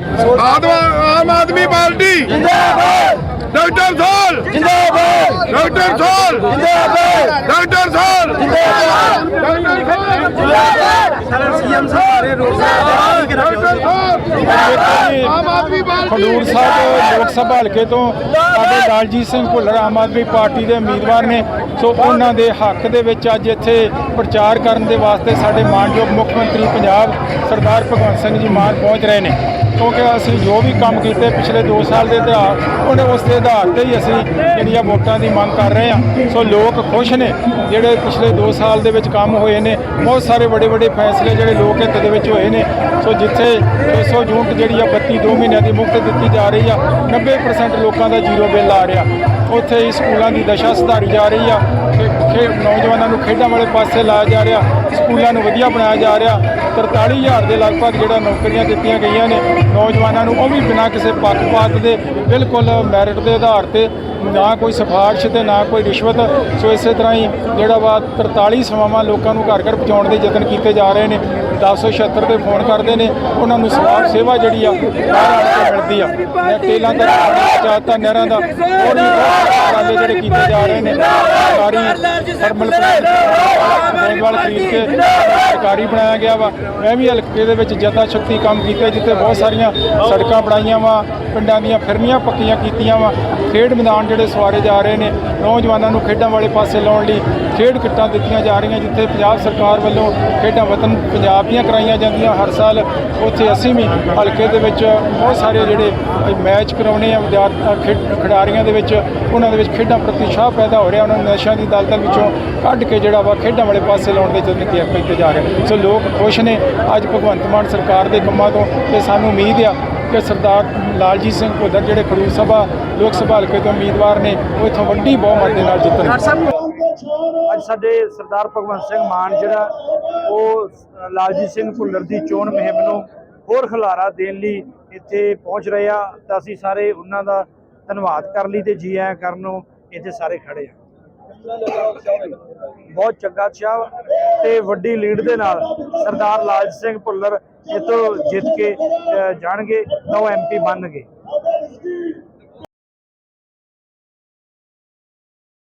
ਆਮ Aadmi party. ਜਿੰਦਾਬਾਦ। Doctor ਸੋਲ ਜਿੰਦਾਬਾਦ। ਡਾਕਟਰ ਸੋਲ ਜਿੰਦਾਬਾਦ। ਡਾਕਟਰ ਸੋਲ ਆਮ ਆਦਮੀ ਪਾਰਟੀ ਖਡੂਰ ਸਾਹਿਬ ਲੋਕ ਸਭਾ ਹਲਕੇ ਤੋਂ ਸਾਡੇ ਲਾਲਜੀਤ ਸਿੰਘ ਭੁੱਲਰ ਆਮ ਆਦਮੀ ਪਾਰਟੀ ਦੇ ਉਮੀਦਵਾਰ ਨੇ। ਸੋ ਉਹਨਾਂ ਦੇ ਹੱਕ ਦੇ ਵਿੱਚ ਅੱਜ ਇੱਥੇ ਪ੍ਰਚਾਰ ਕਰਨ ਦੇ ਵਾਸਤੇ ਸਾਡੇ ਮਾਨਯੋਗ ਮੁੱਖ ਮੰਤਰੀ ਪੰਜਾਬ ਸਰਦਾਰ ਭਗਵੰਤ ਸਿੰਘ ਜੀ ਮਾਨ ਪਹੁੰਚ ਰਹੇ ਨੇ। ਕਿਉਂਕਿ ਅਸੀਂ ਜੋ ਵੀ ਕੰਮ ਕੀਤੇ ਪਿਛਲੇ 2 ਸਾਲ ਦੇ ਇਤਿਹਾਸ ਉਹਨੇ ਉਸ ਦੇ ਆਧਾਰ ਤੇ ਹੀ ਅਸੀਂ ਜਿਹੜੀਆਂ ਵੋਟਾਂ ਦੀ ਮੰਗ ਕਰ ਰਹੇ ਹਾਂ। ਸੋ ਲੋਕ ਖੁਸ਼ ਨੇ, ਜਿਹੜੇ ਪਿਛਲੇ 2 ਸਾਲ ਦੇ ਵਿੱਚ ਕੰਮ ਹੋਏ ਨੇ, ਬਹੁਤ ਸਾਰੇ ਵੱਡੇ ਵੱਡੇ ਫੈਸਲੇ ਜਿਹੜੇ ਲੋਕ ਹਿੱਤ ਦੇ ਵਿੱਚ ਹੋਏ ਨੇ। ਸੋ ਜਿੱਥੇ 600 ਯੂਨਿਟ ਜਿਹੜੀ ਆ, ਬੱਤੀ 2 ਮਹੀਨਿਆਂ ਦੀ ਮੁਫਤ ਦਿੱਤੀ ਜਾ ਰਹੀ ਆ। 90% ਲੋਕਾਂ ਦਾ ਜ਼ੀਰੋ ਬਿੱਲ ਆ ਰਿਹਾ। ਉੱਥੇ ਹੀ ਸਕੂਲਾਂ ਦੀ ਦਸ਼ਾ ਸੁਧਾਰੀ ਜਾ ਰਹੀ ਆ। ਖੇ ਨੌਜਵਾਨਾਂ ਨੂੰ ਖੇਡਾਂ ਵਾਲੇ ਪਾਸੇ ਲਾਇਆ ਜਾ ਰਿਹਾ। ਸਕੂਲਾਂ ਨੂੰ ਵਧੀਆ ਬਣਾਇਆ ਜਾ ਰਿਹਾ। 43000 ਦੇ ਲਗਭਗ ਜਿਹੜਾ ਨੌਕਰੀਆਂ ਦਿੱਤੀਆਂ ਗਈਆਂ ਨੇ। ਨੌਜਵਾਨਾਂ ਨੂੰ ਉਹ ਵੀ ਬਿਨਾਂ ਕਿਸੇ ਪੱਖਪਾਤ ਦੇ ਬਿਲਕੁਲ ਮੈਰਿਟ ਦੇ ਆਧਾਰ ਤੇ ਨਾ ਕੋਈ ਸਿਫਾਰਿਸ਼ ਤੇ ਨਾ ਕੋਈ ਰਿਸ਼ਵਤ। ਸੋ ਇਸੇ ਤਰ੍ਹਾਂ ਹੀ ਜਿਹੜਾ ਵਾ 43 ਸੇਵਾਵਾਂ ਲੋਕਾਂ ਨੂੰ ਘਰ ਘਰ ਪਹੁੰਚਾਉਣ ਦੇ ਯਤਨ ਕੀਤੇ ਜਾ ਰਹੇ ਨੇ 1076 ਤੇ ਫੋਨ ਕਰਦੇ ਨੇ, ਉਹਨਾਂ ਨੂੰ ਸਮਾਜ ਸੇਵਾ ਜਿਹੜੀ ਆ, ਬਾਹਰ ਆਣ ਕੇ ਮਿਲਦੀ ਆ। ਨੇ ਤੇਲਾਂ ਦਾ ਚਾਹਤਾ ਨਹਿਰਾਂ ਦਾ, ਹੋਰ ਵੀ ਬਹੁਤ ਜਿਹੜੇ ਕੀਤੇ ਜਾ ਰਹੇ ਨੇ। ਸਰਕਾਰੀ ਥਰਮਲ ਪਲਾਂਟ ਖਰੀਦ ਕੇ ਸਰਕਾਰੀ ਬਣਾਇਆ ਗਿਆ ਵਾ। ਮੈਂ ਵੀ ਹਲਕੇ ਦੇ ਵਿੱਚ ਜਤਾ ਸ਼ਕਤੀ ਕੰਮ ਕੀਤਾ ਜਿੱਥੇ ਬਹੁਤ ਸਾਰੀਆਂ ਸੜਕਾਂ ਬਣਾਈਆਂ ਵਾ, ਪਿੰਡਾਂ ਦੀਆਂ ਫਿਰਮੀਆਂ ਪੱਕੀਆਂ ਕੀਤੀਆਂ ਵਾ। ਖੇਡ ਮੈਦਾਨ ਜਿਹੜੇ ਸਵਾਰੇ ਜਾ ਰਹੇ ਨੇ, ਨੌਜਵਾਨਾਂ ਨੂੰ ਖੇਡਾਂ ਵਾਲੇ ਪਾਸੇ ਲਾਉਣ ਲਈ ਖੇਡ ਕਿੱਟਾਂ ਦਿੱਤੀਆਂ ਜਾ ਰਹੀਆਂ, ਜਿੱਥੇ ਪੰਜਾਬ ਸਰਕਾਰ ਵੱਲੋਂ ਖੇਡਾਂ ਵਤਨ ਪੰਜਾਬ ਦੀਆਂ ਕਰਾਈਆਂ ਜਾਂਦੀਆਂ। ਹਰ ਸਾਲ ਉੱਥੇ ਅਸੀਂ ਵੀ ਹਲਕੇ ਦੇ ਵਿੱਚ ਬਹੁਤ ਸਾਰੇ ਜਿਹੜੇ ਮੈਚ ਕਰਾਉਣੇ ਆ ਵਿਦਿਆਰਥੀ ਖੇਡ, ਖਿਡਾਰੀਆਂ ਦੇ ਵਿੱਚ, ਉਹਨਾਂ ਦੇ ਵਿੱਚ ਖੇਡਾਂ ਪ੍ਰਤੀ ਸ਼ਾਹ ਪੈਦਾ ਹੋ ਰਿਹਾ। ਉਹਨਾਂ ਨੂੰ ਨਸ਼ਿਆਂ ਦੀ ਦਲਦਲ ਵਿੱਚੋਂ ਕੱਢ ਕੇ ਜਿਹੜਾ ਵਾ ਖੇਡਾਂ ਵਾਲੇ ਪਾਸੇ ਲਾਉਣ ਦੇ ਯਤਨ ਕੀਤੇ ਜਾ ਰਹੇ ਸੋ ਲੋਕ ਖੁਸ਼ ਨੇ। ਅੱਜ ਭਗਵੰਤ ਮਾਨ ਸਰਕਾਰ ਦੇ ਕੰਮਾਂ ਤੋਂ ਤੇ ਸਾਨੂੰ ਉਮੀਦ ਆ ਕਿ ਸਰਦਾਰ ਲਾਲਜੀਤ ਸਿੰਘ ਭੁੱਲਰ ਜਿਹੜੇ ਖਡੂਰ ਸਭਾ, ਲੋਕ ਸਭਾ ਹਲਕੇ ਤੋਂ ਉਮੀਦਵਾਰ ਨੇ, ਉਹ ਇੱਥੋਂ ਵੱਡੀ ਬਹੁਮਤ ਦੇ ਨਾਲ ਜਿੱਤਣਗੇ। ਅੱਜ ਸਾਡੇ ਸਰਦਾਰ ਭਗਵੰਤ ਸਿੰਘ ਮਾਨ ਜਿਹੜਾ, ਉਹ ਲਾਲਜੀਤ ਸਿੰਘ ਭੁੱਲਰ ਦੀ ਚੋਣ ਮੁਹਿੰਮ ਨੂੰ ਹੋਰ ਖਲਾਰਾ ਦੇਣ ਲਈ ਇੱਥੇ ਪਹੁੰਚ ਰਹੇ ਆ। ਤਾਂ ਅਸੀਂ ਸਾਰੇ ਉਹਨਾਂ ਦਾ ਧੰਨਵਾਦ ਕਰ ਲਈ ਤੇ ਜੀ ਆਇਆਂ ਕਰਨ ਨੂੰ ਇੱਥੇ ਸਾਰੇ ਖੜੇ ਆ। ਬਹੁਤ ਚੰਗਾ ਚਾਹ ਤੇ ਵੱਡੀ ਲੀਡ ਦੇ ਨਾਲ ਸਰਦਾਰ ਲਾਲਜੀਤ ਸਿੰਘ ਭੁੱਲਰ ਇੱਥੋਂ ਜਿੱਤ ਕੇ ਜਾਣਗੇ, ਤਾਂ ਉਹ ਐਮਪੀ ਬਣਨਗੇ।